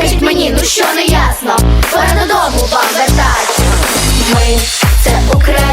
Скажіть мені, ну що не ясно, пора додому вам вертать. Ми це Україна.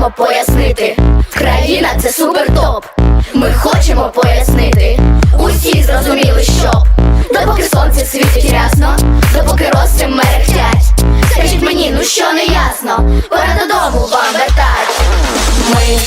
хочемо пояснити. Країна це супер топ. Ми хочемо пояснити. Усі зрозуміли, що допоки сонце світить рясно, допоки роси мерехтять. Скажіть мені, ну що не ясно, пора додому вам вертать. Ми